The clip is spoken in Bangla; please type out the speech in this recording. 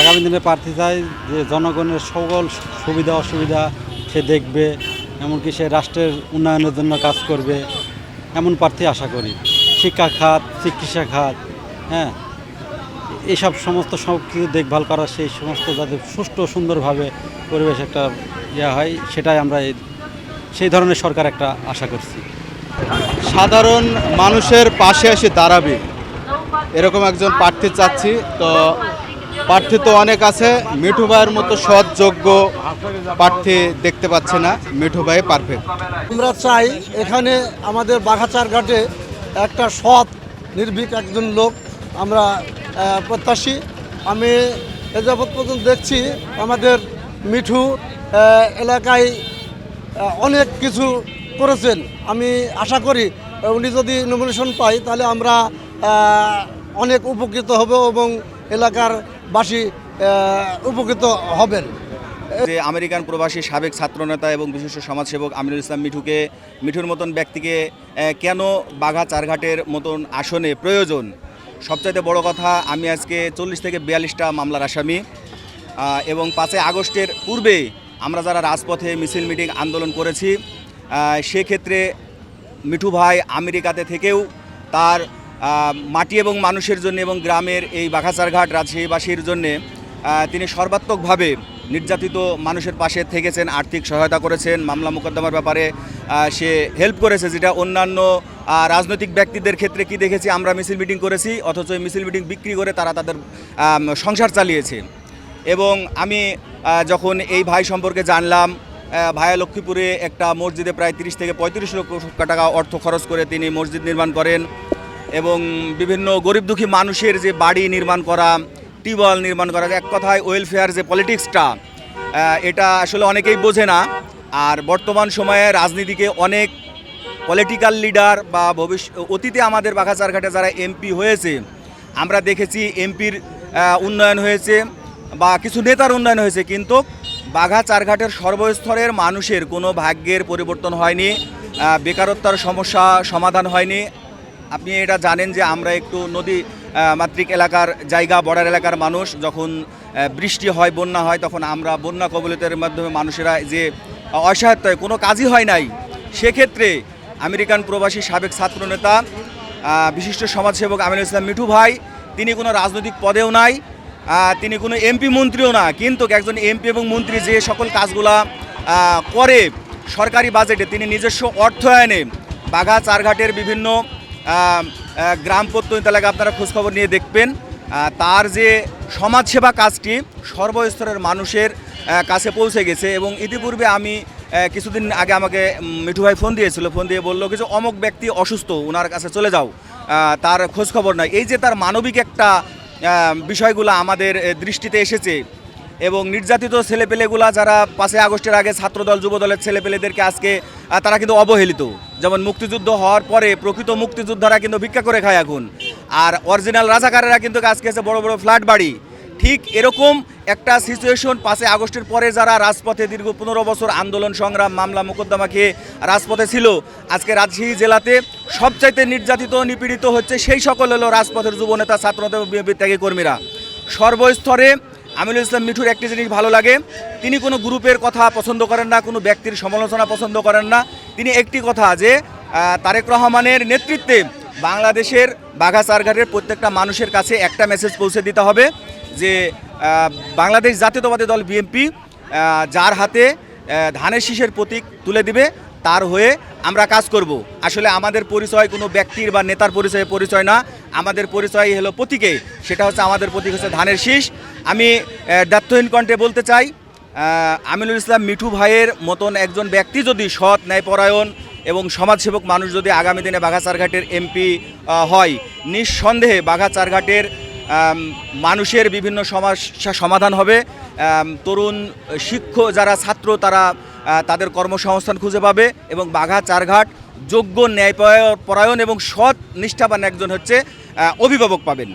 আগামী দিনে প্রার্থী চাই যে জনগণের সকল সুবিধা অসুবিধা সে দেখবে, এমনকি সে রাষ্ট্রের উন্নয়নের জন্য কাজ করবে, এমন প্রার্থী আশা করি। শিক্ষা খাত, চিকিৎসা খাত হ্যাঁ এইসব সমস্ত সব কিছু দেখভাল করা, সেই সমস্ত যাতে সুষ্ঠু, সুন্দরভাবে পরিবেশ একটা ইয়ে হয়, সেটাই আমরা সেই ধরনের সরকার একটা আশা করছি। সাধারণ মানুষের পাশে এসে দাঁড়াবে, এরকম একজন প্রার্থী চাচ্ছি। তো প্রার্থী তো অনেক আছে। মিঠু ভাইয়ের মতো সৎ, যোগ্য প্রার্থী দেখতে পাচ্ছে না। মিঠু ভাই পারফেক্ট আমরা চাই এখানে আমাদের বাঘাচার ঘাটে একটা সৎ, নির্ভীক একজন লোক আমরা প্রত্যাশী। আমি এ পর্যন্ত দেখছি আমাদের মিঠু এলাকায় অনেক কিছু করেছেন। আমি আশা করি উনি যদি নমিনেশন পাই তাহলে আমরা অনেক উপকৃত হব এবং এলাকার বাসী উপকৃত হবেন। যে আমেরিকান প্রবাসী সাবেক ছাত্রনেতা এবং বিশিষ্ট সমাজসেবক আমিনুল ইসলাম মিঠুকে, মিঠুর মতন ব্যক্তিকে কেন বাঘা চারঘাটের মতন আসনে প্রয়োজন? সবচাইতে বড় কথা, আমি আজকে চল্লিশ থেকে বিয়াল্লিশটা মামলার আসামি এবং পাঁচই আগস্টের পূর্বে আমরা যারা রাজপথে মিছিল মিটিং আন্দোলন করেছি সেক্ষেত্রে মিঠু ভাই আমেরিকাতে থেকেও তার মাটি এবং মানুষের জন্য এবং গ্রামের এই বাঘাচারঘাট রাজশাহীবাসীর জন্যে তিনি সর্বাত্মকভাবে নির্যাতিত মানুষের পাশে থেকেছেন, আর্থিক সহায়তা করেছেন, মামলা মোকদ্দমার ব্যাপারে সে হেল্প করেছে, যেটা অন্যান্য রাজনৈতিক ব্যক্তিদের ক্ষেত্রে কি দেখেছি, আমরা মিছিল মিটিং করেছি, অথচ মিছিল মিটিং বিক্রি করে তারা তাদের সংসার চালিয়েছে। এবং আমি যখন এই ভাই সম্পর্কে জানলাম ভায়া লক্ষ্মীপুরে একটা মসজিদে প্রায় তিরিশ থেকে পঁয়ত্রিশ লক্ষ টাকা অর্থ খরচ করে তিনি মসজিদ নির্মাণ করেন এবং বিভিন্ন গরিব দুঃখী মানুষের যে বাড়ি নির্মাণ করা, টিউবওয়েল নির্মাণ করা, এক কথায় ওয়েলফেয়ার যে পলিটিক্সটা এটা আসলে অনেকেই বোঝে না। আর বর্তমান সময়ে রাজনীতিকে অনেক পলিটিক্যাল লিডার বা ভবিষ্যৎ অতীতে আমাদের বাঘাচারঘাটে যারা এমপি হয়েছে, আমরা দেখেছি এমপির উন্নয়ন হয়েছে বা কিছু নেতার উন্নয়ন হয়েছে, কিন্তু বাঘা চারঘাটের সর্বস্তরের মানুষের কোনো ভাগ্যের পরিবর্তন হয়নি বেকারত্বের সমস্যা সমাধান হয়নি আপনি এটা জানেন যে আমরা একটু নদী মাতৃক এলাকার জায়গা, বর্ডার এলাকার মানুষ, যখন বৃষ্টি হয়, বন্যা হয়, তখন আমরা বন্যা কবলিতের মাধ্যমে মানুষেরা যে অসহায়তায় কোনো কাজই হয় নাই, সেক্ষেত্রে আমেরিকান প্রবাসী সাবেক ছাত্রনেতা বিশিষ্ট সমাজসেবক আমিনুল ইসলাম মিঠু ভাই, তিনি কোনো রাজনৈতিক পদেও নাই তিনি কোনো এমপি মন্ত্রীও না, কিন্তু একজন এমপি এবং মন্ত্রী যে সকল কাজগুলা করে সরকারি বাজেটে, তিনি নিজস্ব অর্থায়নে বাঘা, চারঘাটের বিভিন্ন গ্রাম প্রত্যন্ত এলাকা আপনারা খোঁজখবর নিয়ে দেখবেন। তার যে সমাজসেবা কাজটি সর্বস্তরের মানুষের কাছে পৌঁছে গেছে এবং ইতিপূর্বে আমি কিছুদিন আগে আমাকে মিঠু ভাই ফোন দিয়েছিল। ফোন দিয়ে বলল কিছু অমুক ব্যক্তি অসুস্থ ওনার কাছে চলে যাও। তার খোঁজখবর নয় এই যে তার মানবিক একটা বিষয়গুলো আমাদের দৃষ্টিতে এসেছে এবং নির্যাতিত ছেলেপেলেগুলা যারা পাঁচই আগস্টের আগে ছাত্রদল, যুবদলের ছেলেপেলেদেরকে আজকে তারা কিন্তু অবহেলিত। যেমন মুক্তিযুদ্ধ হওয়ার পরে প্রকৃত মুক্তিযোদ্ধারা কিন্তু ভিক্ষা করে খায় এখন। আর অরিজিনাল রাজাকারেরা কিন্তু আজকে আছে বড় বড় ফ্ল্যাট বাড়ি। ঠিক এরকম একটা সিচুয়েশন পাঁচই আগস্টের পরে যারা রাজপথে দীর্ঘ পনেরো বছর আন্দোলন, সংগ্রাম, মামলা, মোকদ্দমা খেয়ে রাজপথে ছিল, আজকে রাজশাহী জেলাতে সবচাইতে নির্যাতিত, নিপীড়িত হচ্ছে সেই সকল হলো রাজপথের যুবনেতা, ছাত্রনেতা ত্যাগী কর্মীরা। সর্বস্তরে আমিনুল ইসলাম মিঠুর একটি জিনিস ভালো লাগে। তিনি কোনো গ্রুপের কথা পছন্দ করেন না, কোনো ব্যক্তির সমালোচনা পছন্দ করেন না। তিনি একটি কথা যে তারেক রহমানের নেতৃত্বে বাংলাদেশের বাঘা চারঘাটের প্রত্যেকটা মানুষের কাছে একটা মেসেজ পৌঁছে দিতে হবে যে বাংলাদেশ জাতীয়তাবাদী দল বিএনপি যার হাতে ধানের শীষের প্রতীক তুলে দিবে, তার হয়ে আমরা কাজ করব। আসলে আমাদের পরিচয় কোনো ব্যক্তির বা নেতার পরিচয়ে পরিচয় না। আমাদের পরিচয় হলো প্রতীকে সেটা হচ্ছে আমাদের প্রতীক হচ্ছে ধানের শীষ। আমি আহ, দায়িত্বহীন কণ্ঠে বলতে চাই আমিনুল ইসলাম মিঠু ভাইয়ের মতন একজন ব্যক্তি যদি সৎ ন্যায়পরায়ণ এবং সমাজসেবক মানুষ যদি আগামী দিনে বাঘাচারঘাটের এমপি হয় নিঃসন্দেহে বাঘাচারঘাটের মানুষের বিভিন্ন সমস্যা সমাধান হবে। তরুণ শিক্ষক যারা ছাত্র তারা তাদের কর্মসংস্থান খুঁজে পাবে এবং বাঘা চারঘাট যোগ্য ন্যায়পরায়ণ এবং সৎ নিষ্ঠাবান একজন হচ্ছে অভিভাবক পাবেন।